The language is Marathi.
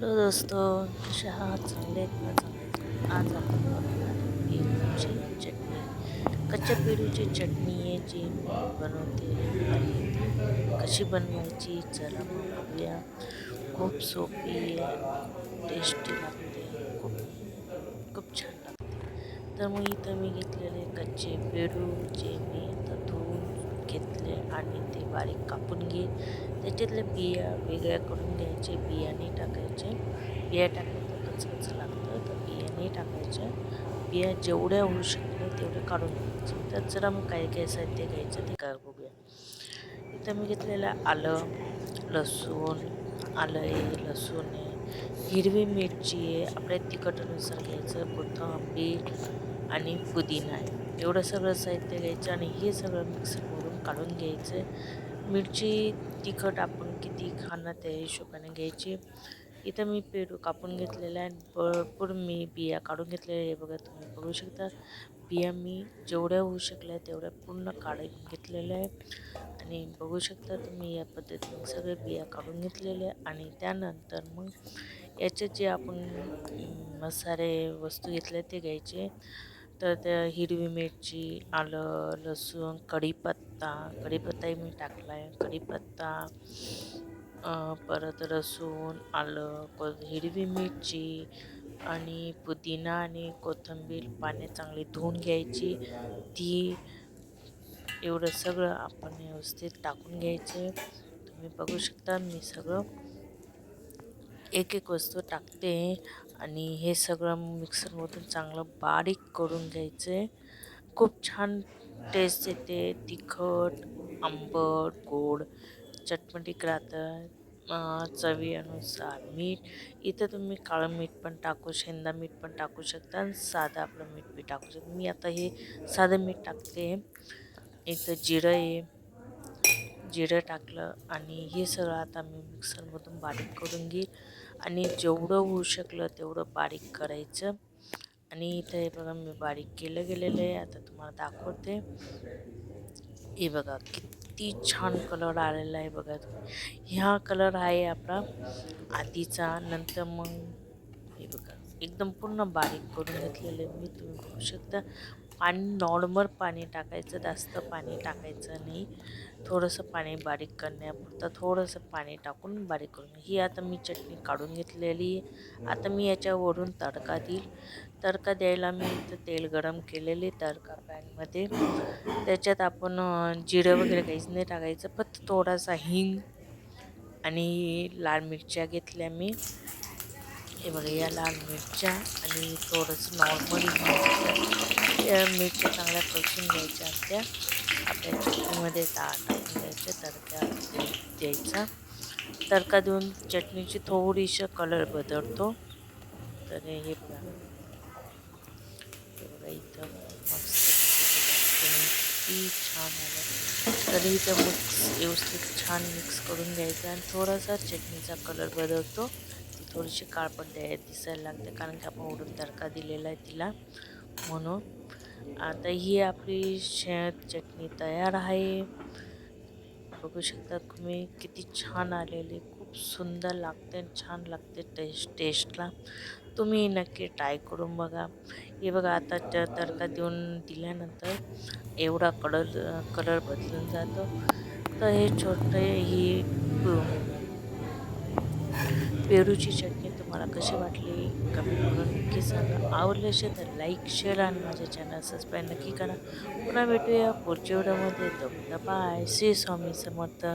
दोस्त कसे आहात चांगले आहेत ना चांगले आज आपण बनवणार चटणी. कच्च्या पेरूची चटणी आहे जी मी बनवते. आणि कशी बनवायची चला मग बघूया. खूप सोपी आहे टेस्टी लागते. खूप खूप छान लागते. तर मग इथं मी घेतलेले कच्चे पेरू जे मी आणि ते बारीक कापून घे. त्याच्यातल्या बिया वेगळ्या करून घ्यायचे. बियाणे टाकायचे. बिया टाकलं तर कचकच लागतं. तर बियाणे टाकायचे बिया जेवढ्या होऊ शकल्या तेवढ्या काढून घ्यायचे. तर जरा मग काय काय साहित्य घ्यायचं ते काय बघूया. इथं मी घेतलेलं आलं लसूण आलं आहे लसूण आहे हिरवी मिरची आहे. आपल्या तिखटानुसार घ्यायचं. कोथंबीर आणि पुदिना आहे. एवढं सगळं साहित्य घ्यायचं आणि हे सगळं मिक्सरमधून काढून घ्यायचं. मिरची तिखट आपण किती खाणं त्या हिशोबाने घ्यायची. इथं मी पेरू कापून घेतलेला आहे. भरपूर मी बिया काढून घेतलेल्या आहे बघा तुम्ही बघू शकता. बिया मी जेवढ्या होऊ शकल्या तेवढ्या पूर्ण काढून घेतलेल्या आहे आणि बघू शकता तुम्ही या पद्धतीने सगळे बिया काढून घेतलेले आणि त्यानंतर मग याचे जे आपण मसाले वस्तू घेतल्या ते घ्यायचे. तर त्या हिरवी मिरची आलं लसूण कढीपत्ता कढीपत्ताही मी टाकला आहे. कढीपत्ता परत लसूण आलं को हिरवी मिरची आणि पुदिना आणि कोथिंबीर पाने चांगली धुवून घ्यायची. ती एवढं सगळं आपण व्यवस्थित टाकून घ्यायचे. तुम्ही बघू शकता मी सगळं एक एक वस्तू टाकते. आणि हे सगळं मिक्सरमधून चांगलं बारीक करून घ्यायचं. आहे खूप छान टेस्ट येते. तिखट आंबट गोड चटपटीक राहतं. चवीनुसार मीठ. इथं तुम्ही काळं मीठ पण टाकू शेंदा मीठ पण टाकू शकता आणि साधं आपलं मीठ बी टाकू शकता. मी आता हे साधं मीठ टाकते. इथं जिरं आहे. जिरं टाकलं आणि हे सगळं आता मी मिक्सरमधून बारीक करून घेईल. आणि जेवढं होऊ शकलं तेवढं बारीक करायचं. आणि इथं हे बघा मी बारीक केलं गेलेलं आहे. आता तुम्हाला दाखवते. हे बघा किती छान कलर आलेला आहे बघा तुम्ही. ह्या कलर आहे आपला आधीचा. नंतर मग हे बघा एकदम पूर्ण बारीक करून घेतलेलं आहे. मी तुम्ही बघू शकता. पाणी नॉर्मल पाणी टाकायचं जास्त पाणी टाकायचं नाही. थोडंसं पाणी बारीक करण्यापुरतं थोडंसं पाणी टाकून बारीक करून ही आता मी चटणी काढून घेतलेली आता मी याच्यावरून तडका देईल. तडका द्यायला मी इथं तेल गरम केलेले तडका पॅनमध्ये. त्याच्यात आपण जिरं वगैरे काहीच नाही टाकायचं. फक्त थोडासा हिंग आणि लाल मिरच्या घेतल्या मी. हे बघा या लाल मिरच्या आणि थोडंसं नॉर्मल या मिरच्या चांगल्या कसून घ्यायच्या त्या आपल्या चटणीमध्ये ता टाकून द्यायच्या तडका द्यायचा. तडका देऊन चटणीची थोडीशी कलर बदलतो. तर हे बघा. हे बघा इथं मस्त किती छान आलं. तरी इथं मिक्स व्यवस्थित छान मिक्स करून घ्यायचं आणि थोडासा चटणीचा कलर बदलतो. थोडीशी काळपट द्याय दिसायला लागते कारण की आपण उडून तडका दिलेला आहे तिला म्हणून. आता ही आपली शेत चटणी तयार आहे. बघू शकता तुम्ही किती छान आलेली खूप सुंदर लागते छान लागते टेस्ट टेस्टला. तुम्ही नक्की ट्राय करून बघा. हे बघा आता तडका देऊन दिल्यानंतर एवढा कलर कलर बदलून जातो. तर हे छोटं ही पेरूची चटणी तुम्हाला कशी वाटली? कमेंट करून नक्की सांगा. आवडले असेल तर लाईक शेअर आणि माझ्या चॅनल सबस्क्राईब नक्की करा. पुन्हा भेटूया पुढच्या व्हिडिओमध्ये तो बाय श्री स्वामी समर्थ.